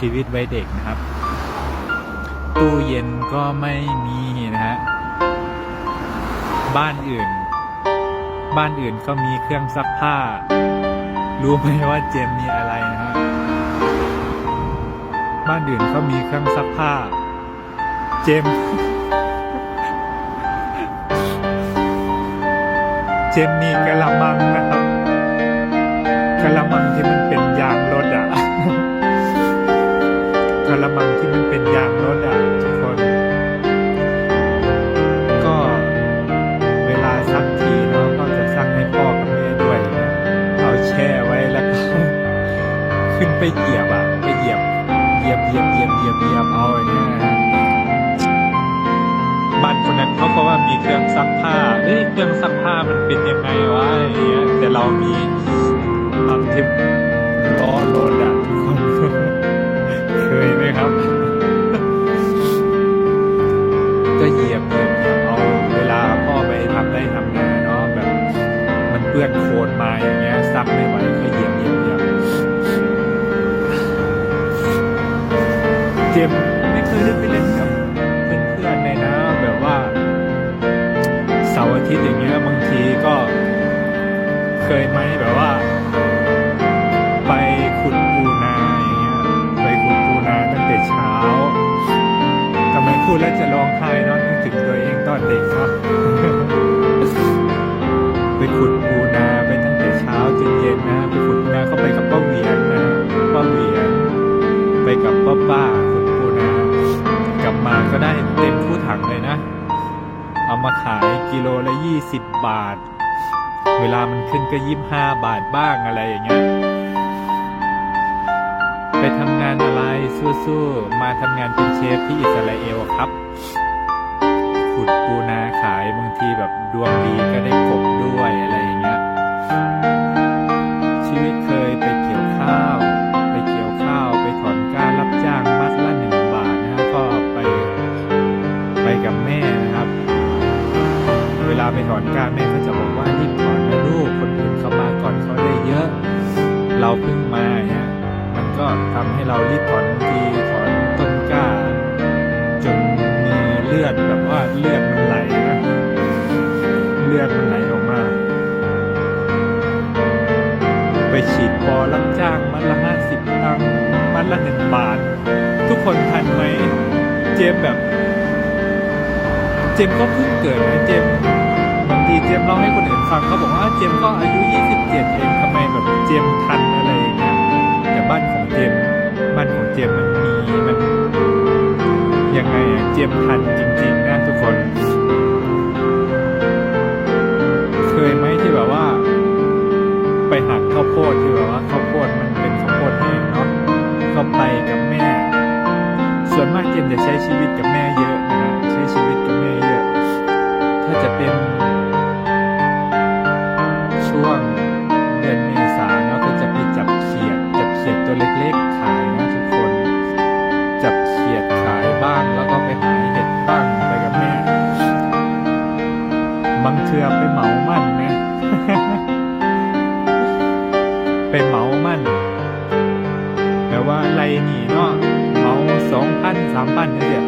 ชีวิตวัยเด็กนะครับ ตู้เย็นก็ไม่มีนะฮะบ้านอื่น บ้านอื่นก็มีเครื่องซักผ้า รู้ไหมว่าเจมมีอะไรนะฮะบ้านอื่นเขามีเครื่องซักผ้า เจม เจมมีกระมังนะครับกระมังที่มัน วลาซักทีเนาะก็จะซักให้พ่อกับแม่ด้วยนะเอาแช่ไว้แล้วก็ขึ้นไปเหยียบอะไปเหยียบเหยียบเหยียบเหยียบเหยียบเหยียบเอาอย่างเงี้ยนะบ้านคนนั้นเขาก็ว่ามีเครื่องซักผ้าเฮ้ยเครื่องซักผ้ามันเป็นยังไงวะอย่างเงี้ยแต่เรามี มไม่เคยได้ไปเล่นกับเพื่อนๆเลยนะแบบว่าเสาร์อาทิตย์อย่างเงี้ยบางทีก็เคยไหมแบบว่า ไปขุดปูนาอย่างเงี้ยไปขุดปูนาตั้งแต่เช้าทำไมพูดแล้วจะร้องไห้เนาะนึกถึงตัวเองตอนเด็กเนาะไปขุดปูนาไปตั้งแต่เช้าจนเย็นนะไปขุดปูนาเข้าไปกับป้าเหวียนนะป้าเหวียนไปกับป้าป้า ก็ได้เต็มผู้ถังเลยนะ เอามาขายกิโลละยี่สิบบาท เวลามันขึ้นก็ยี่ห้าบาทบ้างอะไรอย่างเงี้ย ไปทำงานอะไรสู้ๆ มาทำงานเป็นเชฟที่อิสราเอลครับ ขุดปูนาขายบางทีแบบดวงดีก็ได้กบด้วยอะไรอย่างเงี้ย จมแบบ เจมก็เพิ่งเกิดนะเจมบางทีเจมเล่าให้คนอื่นฟังเขาบอกว่าเจมก็อายุ27เองทำไมแบบเจมทันอะไรอย่างเงี้ยแต่บ้านของเจมบ้านของเจมมันมีมันยังไงอะเจมทันจริง ๆ นะทุกคน เคยไหมที่แบบว่า ไปหักข้าวโพดที่แบบว่าข้าวโพด ส่วนมากเจมจะใช้ชีวิตกับแม่เยอะนะฮะใช้ชีวิตกับแม่เยอะ ถ้าจะเป็นช่วงเดือนเมษาเนาะก็จะไปจับเขียดจับเขียดตัวเล็กๆขาย องพันสามพันเนี่ย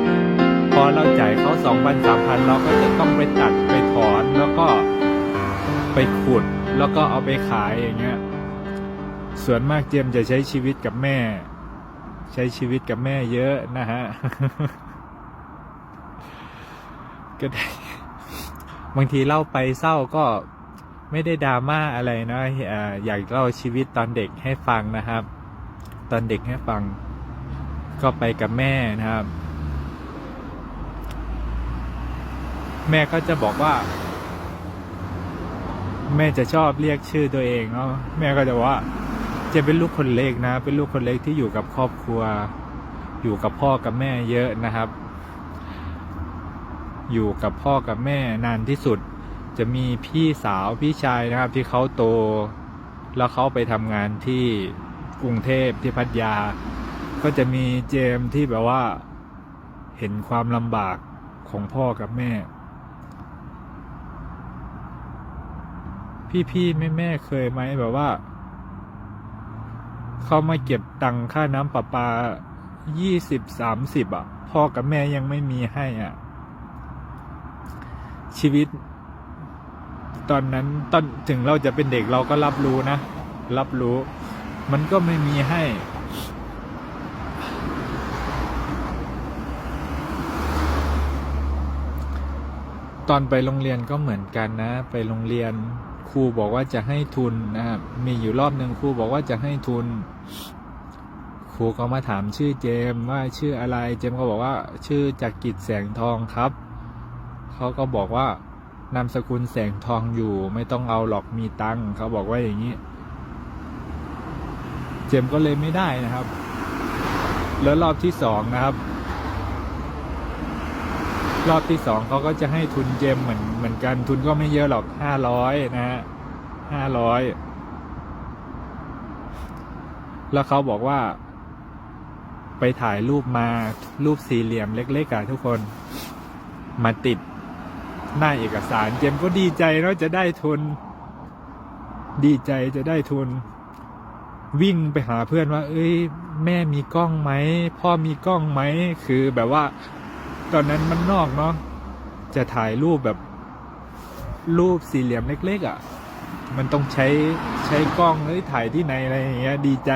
พอเราจ่ายเขาสองพันสามพันเราก็จะต้องไปตัดไปถอนแล้วก็ไปขุดแล้วก็เอาไปขายอย่างเงี้ย ส่วนมากเจมจะใช้ชีวิตกับแม่ ใช้ชีวิตกับแม่เยอะนะฮะก็ได้บางทีเล่าไปเศร้าก็ไม่ได้ดราม่าอะไรนะอยากเล่าชีวิตตอนเด็กให้ฟังนะครับ ตอนเด็กให้ฟัง ก็ไปกับแม่นะครับ แม่ก็จะบอกว่า แม่จะชอบเรียกชื่อตัวเองเนาะแม่ก็จะว่า จะเป็นลูกคนเล็กนะ เป็นลูกคนเล็กที่อยู่กับครอบครัว อยู่กับพ่อกับแม่เยอะนะครับ อยู่กับพ่อกับแม่นานที่สุด จะมีพี่สาวพี่ชายนะครับ ที่เขาโต แล้วเขาไปทำงานที่กรุงเทพที่พัทยา ก็จะมีเจมที่แบบว่า เห็นความลำบากของพ่อกับแม่ พี่ๆแม่แม่เคยไหมแบบว่า เขามาเก็บตังค่าน้ำประปายี่สิบสามสิบอะ พ่อกับแม่ยังไม่มีให้อะ ชีวิต ตอนนั้นตอนถึงเราจะเป็นเด็กเราก็รับรู้นะ รับรู้ มันก็ไม่มีให้ ตอนไปโรงเรียนก็เหมือนกันนะ ไปโรงเรียนครูบอกว่าจะให้ทุนนะครับมีอยู่รอบหนึ่งครูบอกว่าจะให้ทุน ครูก็มาถามชื่อเจมว่าชื่ออะไร เจมก็บอกว่าชื่อจักริดแสงทองครับเขาก็บอกว่านามสกุลแสงทองอยู่ ไม่ต้องเอาหรอกมีตังค์เขาบอกว่าอย่างนี้ เจมก็เลยไม่ได้นะครับ แล้วรอบที่สองนะครับ รอบที่สองเขาก็จะให้ทุนเจมเหมือนเหมือนกันทุนก็ไม่เยอะหรอกห้าร้อยนะฮะห้าร้อยแล้วเขาบอกว่า ไปถ่ายรูปมารูปสี่เหลี่ยมเล็กๆอะทุกคนมาติดหน้าเอกสาร เจมก็ดีใจเนาะจะได้ทุน ดีใจจะได้ทุน วิ่งไปหาเพื่อนว่า เอ้ย แม่มีกล้องไหมพ่อมีกล้องไหมคือแบบว่า ตอนนั้นมันนอกเนาะจะถ่ายรูปแบบรูปสี่เหลี่ยมเล็ก ๆอะ่ะ มันต้องใช้ใช้กล้องเอ้ยถ่ายที่ไหนอะไรอย่างเงี้ย ดีใจ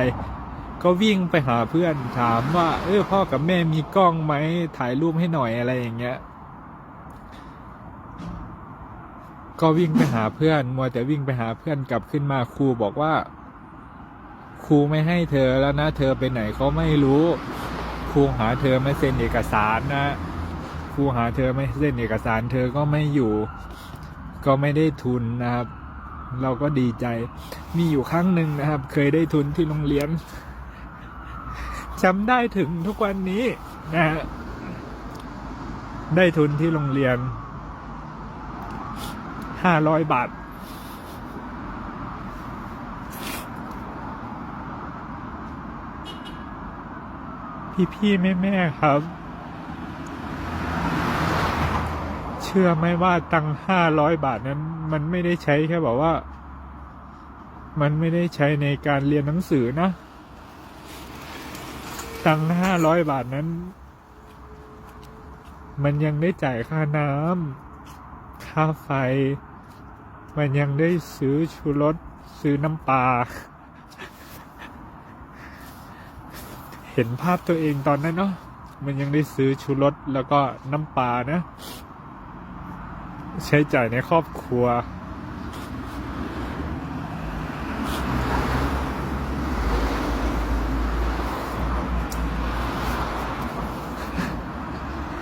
ก็วิ่งไปหาเพื่อนถามว่า เออพ่อกับแม่มีกล้องไหมถ่ายรูปให้หน่อยอะไรอย่างเงี้ย ก็วิ่งไปหาเพื่อนมัวแต่วิ่งไปหาเพื่อนกลับขึ้นมาครูบอกว่า ครูไม่ให้เธอแล้วนะ เธอไปไหนเขาไม่รู้ ครูหาเธอไม่เซ็นเอกสารนะ ครูหาเธอไม่เซ็นเอกสารเธอก็ไม่อยู่ ก็ไม่ได้ทุนนะครับ เราก็ดีใจ มีอยู่ครั้งหนึ่งนะครับ เคยได้ทุนที่โรงเรียนจำได้ถึงทุกวันนี้นะฮะได้ทุนที่โรงเรียนห้าร้อยบาท พี่พี่แม่แม่ๆครับ เชื่อไหมว่าตังห้าร้อยบาทนั้น มันไม่ได้ใช้แค่บอกว่า มันไม่ได้ใช้ในการเรียนหนังสือนะ ตังห้าร้อยบาทนั้น มันยังได้จ่ายค่าน้ำค่าไฟ มันยังได้ซื้อชูรสซื้อน้ำปลาเห็นภาพตัวเองตอนนั้นเนาะมันยังได้ซื้อชูรสแล้วก็น้ำปลานะ ใช้จ่ายในครอบครัว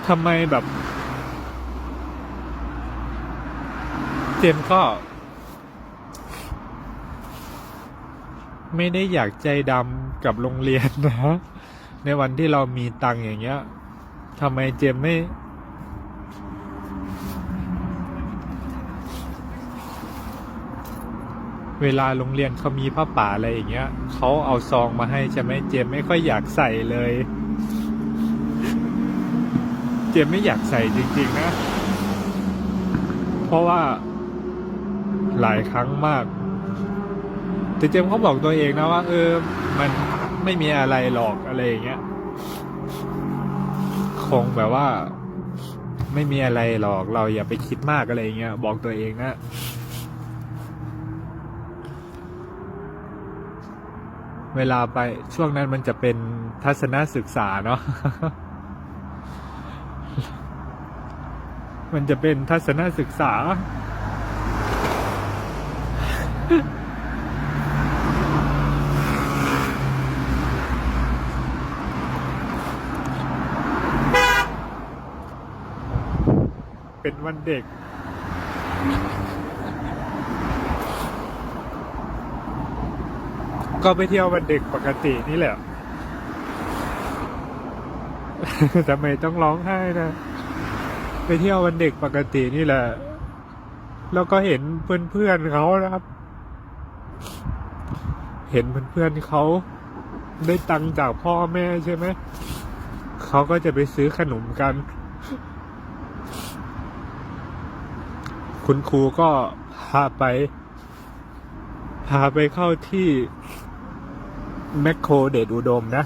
ทำไมแบบ เจมส์ก็ ไม่ได้อยากใจดำกับโรงเรียนนะ ในวันที่เรามีตังค์อย่างเงี้ยทำไมเจมส์ไม่ เวลาโรงเรียนเขามีผ้าป่าอะไรอย่างเงี้ยเขาเอาซองมาให้ใช่ไหมเจมไม่ค่อยอยากใส่เลย เจมไม่อยากใส่จริง ๆ นะ เพราะว่าหลายครั้งมาก แต่เจมเขาบอกตัวเองนะว่า เออ มันไม่มีอะไรหรอกอะไรอย่างเงี้ย คงแบบว่า ไม่มีอะไรหรอกเราอย่าไปคิดมากอะไรอย่างเงี้ยบอกตัวเองนะ เวลาไปช่วงนั้นมันจะเป็นทัศนศึกษาเนาะมันจะเป็นทัศนศึกษา เป็นวันเด็ก ก็ไปเที่ยววันเด็กปกตินี่แหละทำไมต้องร้องไห้นะไปเที่ยววันเด็กปกตินี่แหละ แล้วก็เห็นเพื่อนๆเขานะครับ เห็นเพื่อนๆเขาได้ตังค์จากพ่อแม่ใช่ไหม เขาก็จะไปซื้อขนมกัน คุณครูก็พาไป พาไปเข้าที่ แมคโครเดชอุดมนะ